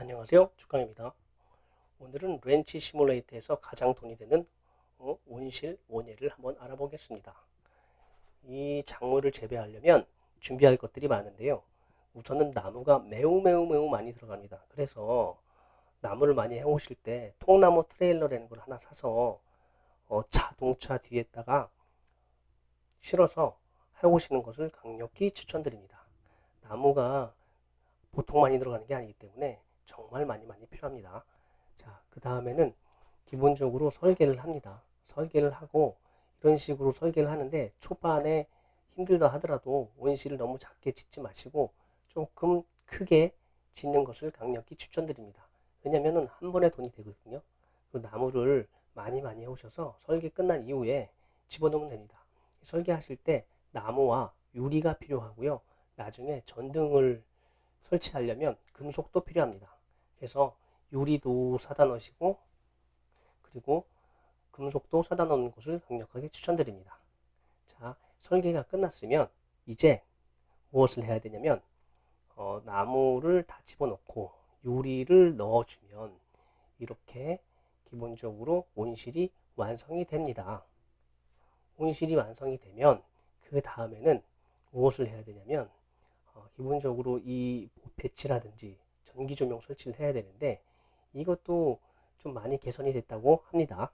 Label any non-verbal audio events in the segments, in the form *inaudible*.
안녕하세요. 축강입니다. 오늘은 렌치 시뮬레이터에서 가장 돈이 되는 어, 온실 원예를 한번 알아보겠습니다. 이 작물을 재배하려면 준비할 것들이 많은데요. 우선은 나무가 매우 매우 매우 많이 들어갑니다. 그래서 나무를 많이 해오실 때 통나무 트레일러라는 걸 하나 사서 어, 자동차 뒤에다가 실어서 해오시는 것을 강력히 추천드립니다. 나무가 보통 많이 들어가는 게 아니기 때문에 정말 많이 많이 필요합니다. 자, 그 다음에는 기본적으로 설계를 합니다. 설계를 하고 이런 식으로 설계를 하는데 초반에 힘들다 하더라도 온실을 너무 작게 짓지 마시고 조금 크게 짓는 것을 강력히 추천드립니다. 왜냐면은 한 번에 돈이 되거든요. 그 나무를 많이 많이 해오셔서 설계 끝난 이후에 집어넣으면 됩니다. 설계하실 때 나무와 유리가 필요하고요. 나중에 전등을 설치하려면 금속도 필요합니다. 그래서 유리도 사다 넣으시고 그리고 금속도 사다 넣는 것을 강력하게 추천드립니다. 자, 설계가 끝났으면 이제 무엇을 해야 되냐면 어, 나무를 다 집어넣고 유리를 넣어주면 이렇게 기본적으로 온실이 완성이 됩니다. 온실이 완성이 되면 그 다음에는 무엇을 해야 되냐면 어, 기본적으로 이 배치라든지 전기 조명 설치를 해야 되는데 이것도 좀 많이 개선이 됐다고 합니다.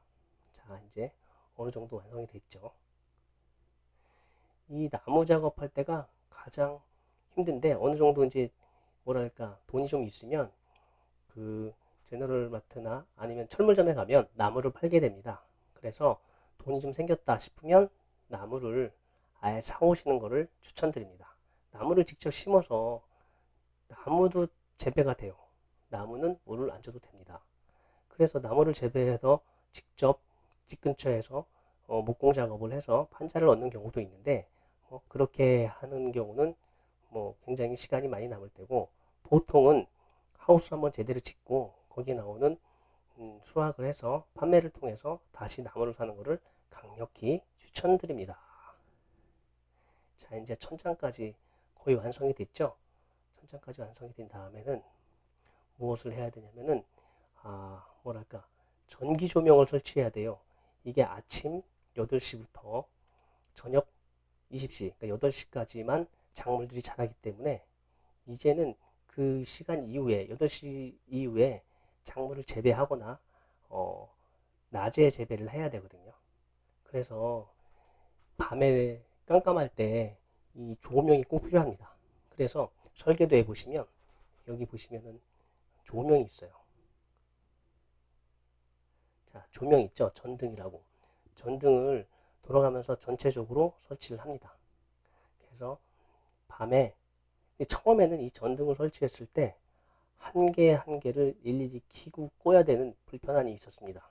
자, 이제 어느 정도 완성이 됐죠. 이 나무 작업할 때가 가장 힘든데 어느 정도 이제 뭐랄까 돈이 좀 있으면 그 제너럴 마트나 아니면 철물점에 가면 나무를 팔게 됩니다. 그래서 돈이 좀 생겼다 싶으면 나무를 아예 사오시는 것을 추천드립니다. 나무를 직접 심어서 나무도 재배가 돼요. 나무는 물을 안 줘도 됩니다. 그래서 나무를 재배해서 직접 집 근처에서 어, 목공 작업을 해서 판자를 얻는 경우도 있는데 어, 그렇게 하는 경우는 뭐 굉장히 시간이 많이 남을 때고 보통은 하우스 한번 제대로 짓고 거기에 나오는 음, 수확을 해서 판매를 통해서 다시 나무를 사는 것을 강력히 추천드립니다. 자 이제 천장까지 거의 완성이 됐죠. 천장까지 완성이 된 다음에는 무엇을 해야 되냐면은 아 뭐랄까 전기 조명을 설치해야 돼요. 이게 아침 8시부터 저녁 20시, 그러니까 8시까지만 작물들이 자라기 때문에 이제는 그 시간 이후에 8시 이후에 작물을 재배하거나 어, 낮에 재배를 해야 되거든요. 그래서 밤에 깜깜할 때 이 조명이 꼭 필요합니다. 그래서 설계도 해 보시면 여기 보시면은 조명이 있어요. 자, 조명 있죠? 전등이라고. 전등을 돌아가면서 전체적으로 설치를 합니다. 그래서 밤에 처음에는 이 전등을 설치했을 때 한 개 한 개를 일일이 켜고 꺼야 되는 불편함이 있었습니다.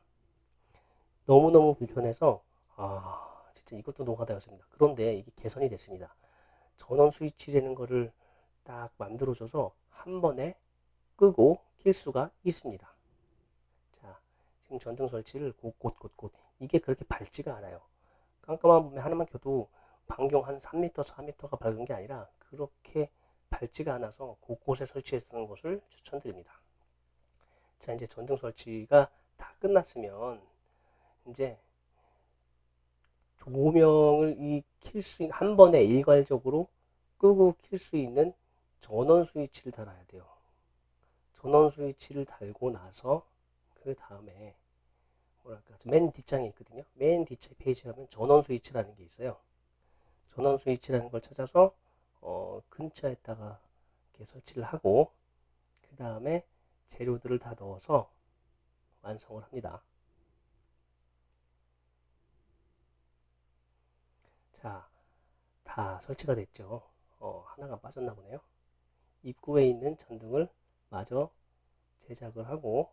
너무너무 불편해서 아 진짜 이것도 노가다였습니다. 그런데 이게 개선이 됐습니다. 전원 스위치라는 거를 딱 만들어줘서 한 번에 끄고 킬 수가 있습니다. 자, 지금 전등 설치를 곳곳곳곳 이게 그렇게 밝지가 않아요. 깜깜한 밤에 하나만 켜도 반경 한 3m, 4m가 밝은 게 아니라 그렇게 밝지가 않아서 곳곳에 설치해 쓰는 것을 추천드립니다. 자, 이제 전등 설치가 다 끝났으면 이제 조명을 이 킬 수 있는 한 번에 일괄적으로 끄고 킬 수 있는 전원 스위치를 달아야 돼요. 전원 스위치를 달고 나서 그 다음에 뭐랄까 맨 뒷장에 있거든요. 맨 뒷장 페이지 가면 전원 스위치라는 게 있어요. 전원 스위치라는 걸 찾아서 어, 근처에다가 이렇게 설치를 하고 그 다음에 재료들을 다 넣어서 완성을 합니다. 자, 다 설치가 됐죠. 어, 하나가 빠졌나 보네요. 입구에 있는 전등을 마저 제작을 하고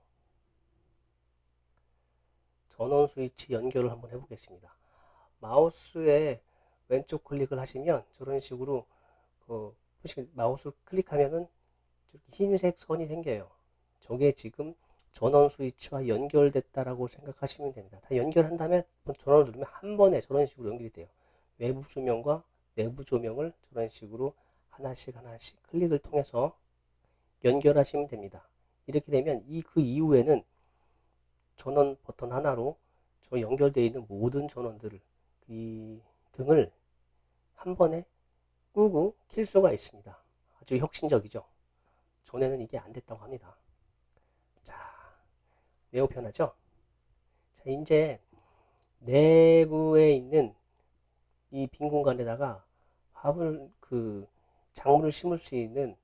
전원 스위치 연결을 한번 해보겠습니다. 마우스에 왼쪽 클릭을 하시면 저런 식으로 그 마우스 클릭하면은 흰색 선이 생겨요. 저게 지금 전원 스위치와 연결됐다라고 생각하시면 됩니다. 다 연결한 다음에 전원을 누르면 한 번에 저런 식으로 연결이 돼요. 외부 조명과 내부 조명을 저런 식으로 하나씩 하나씩 클릭을 통해서 연결하시면 됩니다. 이렇게 되면 이 그 이후에는 전원 버튼 하나로 저 연결되어 있는 모든 전원들을 이 등을 한 번에 끄고 킬 수가 있습니다. 아주 혁신적이죠. 전에는 이게 안 됐다고 합니다. 자, 매우 편하죠? 자, 이제 내부에 있는 이 빈 공간에다가 화분 그 작물을 심을 수 있는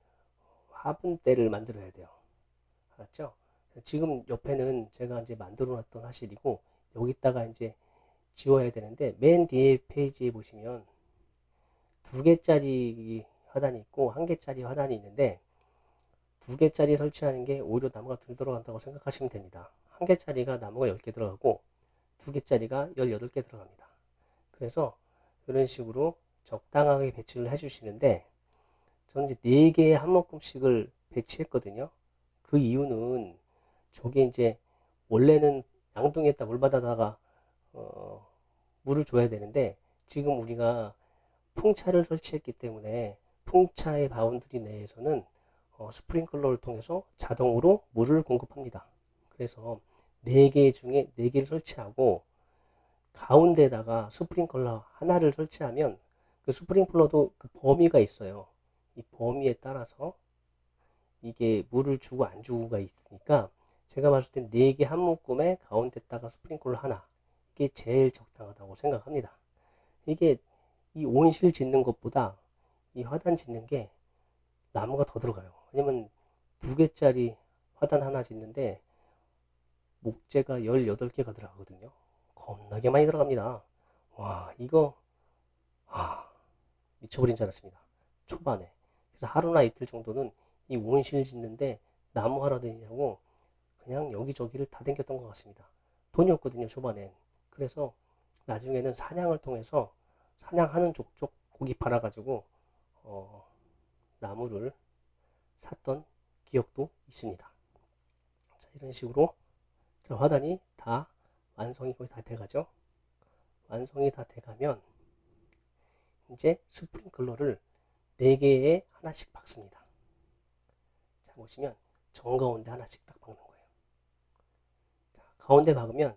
화분대를 만들어야 돼요. 알았죠? 지금 옆에는 제가 이제 만들어 놨던 화실이고 여기다가 이제 지워야 되는데 맨 뒤에 페이지에 보시면 두 개짜리 화단이 있고 한 개짜리 화단이 있는데 두 개짜리 설치하는 게 오히려 나무가 덜 들어간다고 생각하시면 됩니다. 한 개짜리가 나무가 10개 들어가고 두 개짜리가 18개 들어갑니다. 그래서 이런 식으로 적당하게 배치를 해주시는데 저는 이제 4개의 한 묶음씩을 배치했거든요. 그 이유는 저게 이제 원래는 양동이에다 물 받아다가 어, 물을 줘야 되는데 지금 우리가 풍차를 설치했기 때문에 풍차의 바운드리 내에서는 어, 스프링클러를 통해서 자동으로 물을 공급합니다. 그래서 4개 중에 4개를 설치하고 가운데다가 스프링클러 하나를 설치하면 그 스프링클러도 그 범위가 있어요. 이 범위에 따라서 이게 물을 주고 안 주고가 있으니까 제가 봤을 땐 4개 한 묶음에 가운데다가 스프링클러 하나 이게 제일 적당하다고 생각합니다. 이게 이 온실 짓는 것보다 이 화단 짓는 게 나무가 더 들어가요. 왜냐면 두 개짜리 화단 하나 짓는데 목재가 18개가 들어가거든요. 겁나게 많이 들어갑니다. 와, 이거, 아, 미쳐버린 줄 알았습니다. 초반에. 그래서 하루나 이틀 정도는 이 온실 짓는데 나무 하러 다니냐고 그냥 여기저기를 다 댕겼던 것 같습니다. 돈이 없거든요, 초반엔. 그래서 나중에는 사냥을 통해서 사냥하는 족족 고기 팔아가지고, 어, 나무를 샀던 기억도 있습니다. 자, 이런 식으로 자, 화단이 다 완성이 거의 다 돼가죠. 완성이 다 돼가면 이제 스프링클러를 4개에 하나씩 박습니다. 자, 보시면 정가운데 하나씩 딱 박는 거예요. 자, 가운데 박으면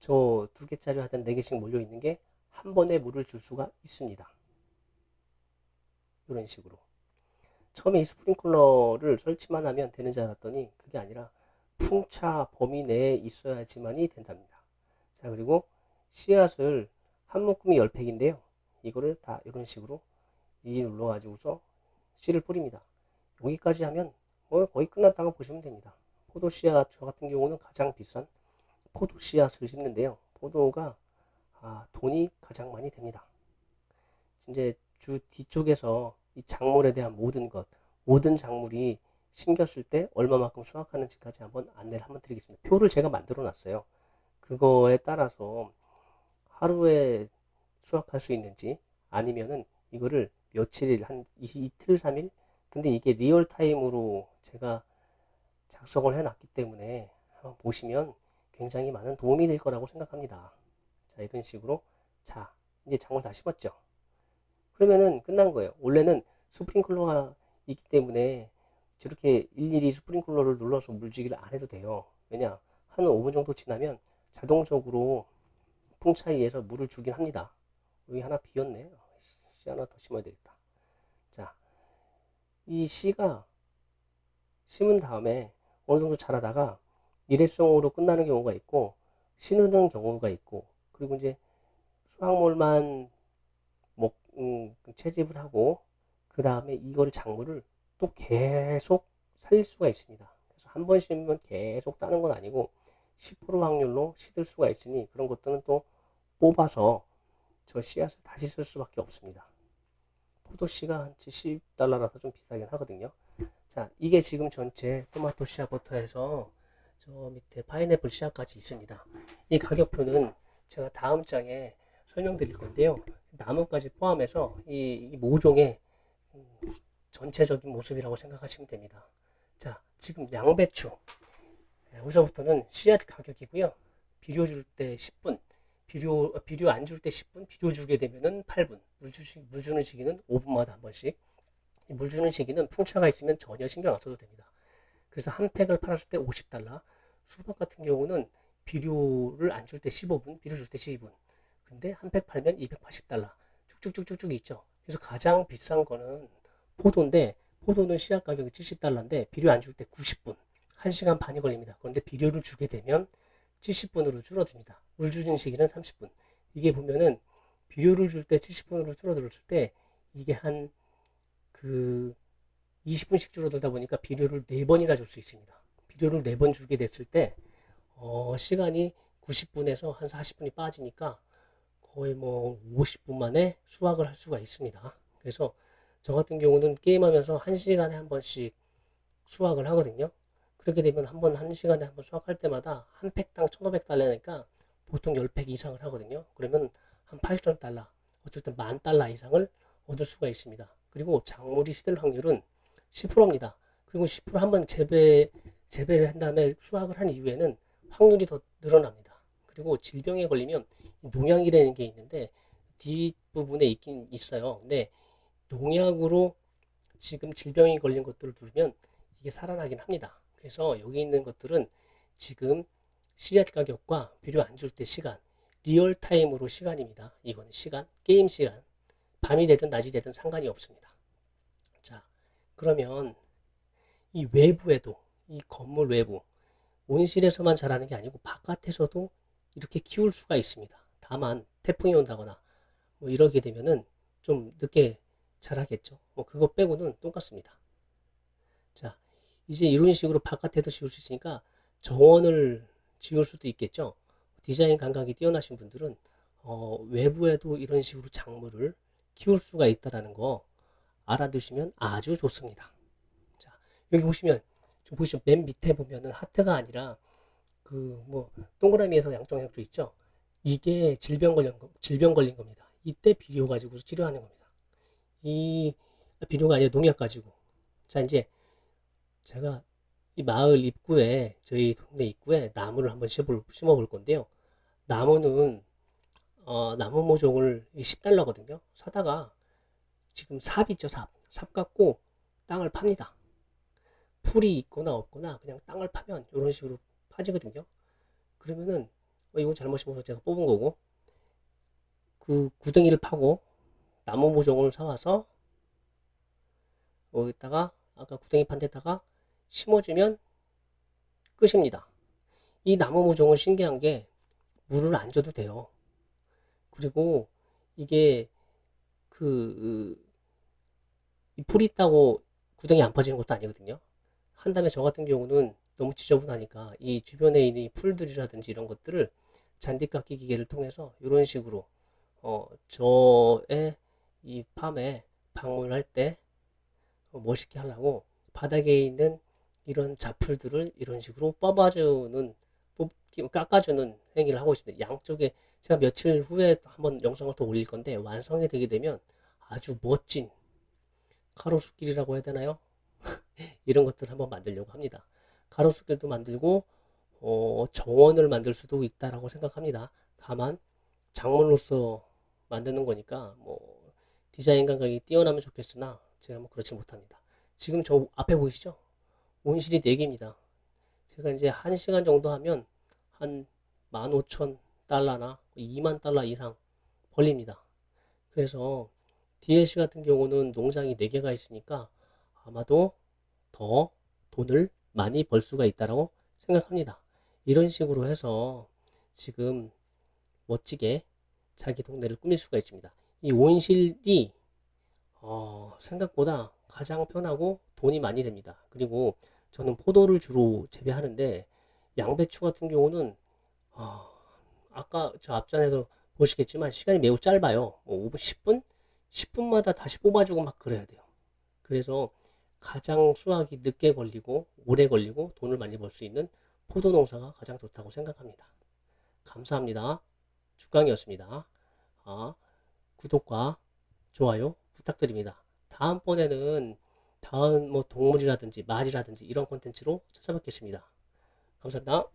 저 두 개짜리 화단 4개씩 몰려 있는 게 한 번에 물을 줄 수가 있습니다. 이런 식으로. 처음에 이 스프링클러를 설치만 하면 되는 줄 알았더니 그게 아니라 풍차 범위 내에 있어야지만이 된답니다. 자, 그리고 씨앗을 한 묶음이 10팩인데요. 이거를 다 이런 식으로 이 눌러가지고서 씨를 뿌립니다. 여기까지 하면 뭐 거의 끝났다고 보시면 됩니다. 포도 씨앗 저 같은 경우는 가장 비싼 포도 씨앗을 심는데요. 포도가 아, 돈이 가장 많이 됩니다. 이제 주 뒤쪽에서 이 작물에 대한 모든 것, 모든 작물이 심겼을 때 얼마만큼 수확하는지까지 한번 안내를 한번 드리겠습니다. 표를 제가 만들어 놨어요. 그거에 따라서 하루에 수확할 수 있는지 아니면은 이거를 며칠일 한 이틀 삼일 근데 이게 리얼 타임으로 제가 작성을 해 놨기 때문에 한번 보시면 굉장히 많은 도움이 될 거라고 생각합니다. 자, 이런 식으로 자, 이제 작물 다 심었죠. 그러면은 끝난 거예요. 원래는 스프링클러가 있기 때문에 저렇게 일일이 스프링클러를 눌러서 물주기를 안 해도 돼요. 왜냐? 한 5분 정도 지나면 자동적으로 풍차이에서 물을 주긴 합니다. 여기 하나 비었네. 씨 하나 더 심어야 되겠다. 자, 이 씨가 심은 다음에 어느 정도 자라다가 일회성으로 끝나는 경우가 있고 신으는 경우가 있고 그리고 이제 수확물만 먹 음, 채집을 하고 그 다음에 이거를 작물을 또 계속 살릴 수가 있습니다. 그래서 한 번 심으면 계속 따는 건 아니고 10% 확률로 시들 수가 있으니 그런 것들은 또 뽑아서 저 씨앗을 다시 쓸 수밖에 없습니다. 포도씨가 한 70달러라서 좀 비싸긴 하거든요. 자, 이게 지금 전체 토마토 씨앗부터 해서 저 밑에 파인애플 씨앗까지 있습니다. 이 가격표는 제가 다음 장에 설명드릴 건데요. 나무까지 포함해서 이, 이 모종의 음, 전체적인 모습이라고 생각하시면 됩니다. 자, 지금 양배추. 예, 여기서부터는 씨앗 가격이고요. 비료 줄 때 10분, 비료, 어, 비료 안 줄 때 10분, 비료 주게 되면은 8분, 물, 주시, 물 주는 시기는 5분마다 한 번씩. 물 주는 시기는 풍차가 있으면 전혀 신경 안 써도 됩니다. 그래서 한 팩을 팔았을 때 50달러. 수박 같은 경우는 비료를 안 줄 때 15분, 비료 줄 때 12분. 근데 한 팩 팔면 280달러. 쭉쭉쭉쭉쭉 있죠. 그래서 가장 비싼 거는 포도인데 포도는 시작 가격이 70달러인데 비료 안 줄 때 90분. 1시간 반이 걸립니다. 그런데 비료를 주게 되면 70분으로 줄어듭니다. 물 주는 시기는 30분. 이게 보면은 비료를 줄 때 70분으로 줄어들었을 때 이게 한 그 20분씩 줄어들다 보니까 비료를 4번이나 줄 수 있습니다. 비료를 4번 주게 됐을 때 어, 시간이 90분에서 한 40분이 빠지니까 거의 뭐 50분 만에 수확을 할 수가 있습니다. 그래서 저 같은 경우는 게임하면서 1시간에 한 번씩 수확을 하거든요. 그렇게 되면 한번 1시간에 한 번 수확할 때마다 한 팩당 1,500달러니까 보통 10팩 이상을 하거든요. 그러면 한 8,000달러, 어쨌든 만 달러 이상을 얻을 수가 있습니다. 그리고 작물이 시들 확률은 10%입니다. 그리고 10% 한번 재배, 재배를 한 다음에 수확을 한 이후에는 확률이 더 늘어납니다. 그리고 질병에 걸리면 농약이라는 게 있는데 뒷부분에 있긴 있어요. 근데 농약으로 지금 질병이 걸린 것들을 두르면 이게 살아나긴 합니다. 그래서 여기 있는 것들은 지금 씨앗 가격과 비료 안 줄 때 시간, 리얼 타임으로 시간입니다. 이거는 시간, 게임 시간. 밤이 되든 낮이 되든 상관이 없습니다. 자, 그러면 이 외부에도 이 건물 외부 온실에서만 자라는 게 아니고 바깥에서도 이렇게 키울 수가 있습니다. 다만 태풍이 온다거나 뭐 이러게 되면은 좀 늦게 자라겠죠. 뭐 그거 빼고는 똑같습니다. 자, 이제 이런 식으로 바깥에도 지을 수 있으니까 정원을 지을 수도 있겠죠. 디자인 감각이 뛰어나신 분들은 어, 외부에도 이런 식으로 작물을 키울 수가 있다라는 거 알아두시면 아주 좋습니다. 자, 여기 보시면 좀 보시면 맨 밑에 보면은 하트가 아니라 그 뭐 동그라미에서 양쪽양쪽 있죠. 이게 질병 걸린 거, 질병 걸린 겁니다. 이때 비료 가지고 치료하는 겁니다. 이 비료가 아니라 농약 가지고. 자, 이제 제가 이 마을 입구에 저희 동네 입구에 나무를 한번 심어볼, 심어볼 건데요. 나무는 어, 나무 모종을 10달러거든요. 사다가 지금 삽 있죠, 삽. 삽 갖고 땅을 팝니다. 풀이 있거나 없거나 그냥 땅을 파면 이런 식으로 파지거든요. 그러면은 어, 이거 잘못 심어서 제가 뽑은 거고 그 구덩이를 파고 나무 모종을 사와서 여기다가 아까 구덩이 판 데다가 심어주면 끝입니다. 이 나무 모종은 신기한 게 물을 안 줘도 돼요. 그리고 이게 그 풀이 있다고 구덩이 안 퍼지는 것도 아니거든요. 한 다음에 저 같은 경우는 너무 지저분하니까 이 주변에 있는 이 풀들이라든지 이런 것들을 잔디깎기 기계를 통해서 이런 식으로 어 저의 이 팜에 방문할 때 어, 멋있게 하려고 바닥에 있는 이런 잡풀들을 이런 식으로 뽑아주는 뽑기 깎아주는 행위를 하고 있습니다. 양쪽에 제가 며칠 후에 한번 영상을 더 올릴 건데 완성이 되게 되면 아주 멋진 가로수길이라고 해야 되나요? *laughs* 이런 것들을 한번 만들려고 합니다. 가로수길도 만들고 어, 정원을 만들 수도 있다라고 생각합니다. 다만 작물로서 만드는 거니까 뭐 디자인 감각이 뛰어나면 좋겠으나 제가 뭐 그렇지 못합니다. 지금 저 앞에 보이시죠? 온실이 4개입니다. 제가 이제 1시간 정도 하면 한 15,000달러나 2만 달러 이상 벌립니다. 그래서 DLC 같은 경우는 농장이 4개가 있으니까 아마도 더 돈을 많이 벌 수가 있다라고 생각합니다. 이런 식으로 해서 지금 멋지게 자기 동네를 꾸밀 수가 있습니다. 이 온실이 어, 생각보다 가장 편하고 돈이 많이 됩니다. 그리고 저는 포도를 주로 재배하는데 양배추 같은 경우는 어, 아까 저 앞전에도 보시겠지만 시간이 매우 짧아요. 뭐 5분, 10분? 10분마다 다시 뽑아주고 막 그래야 돼요. 그래서 가장 수확이 늦게 걸리고 오래 걸리고 돈을 많이 벌 수 있는 포도 농사가 가장 좋다고 생각합니다. 감사합니다. 주강이었습니다. 아, 구독과 좋아요 부탁드립니다. 다음번에는 다음 뭐 동물이라든지 말이라든지 이런 콘텐츠로 찾아뵙겠습니다. 감사합니다.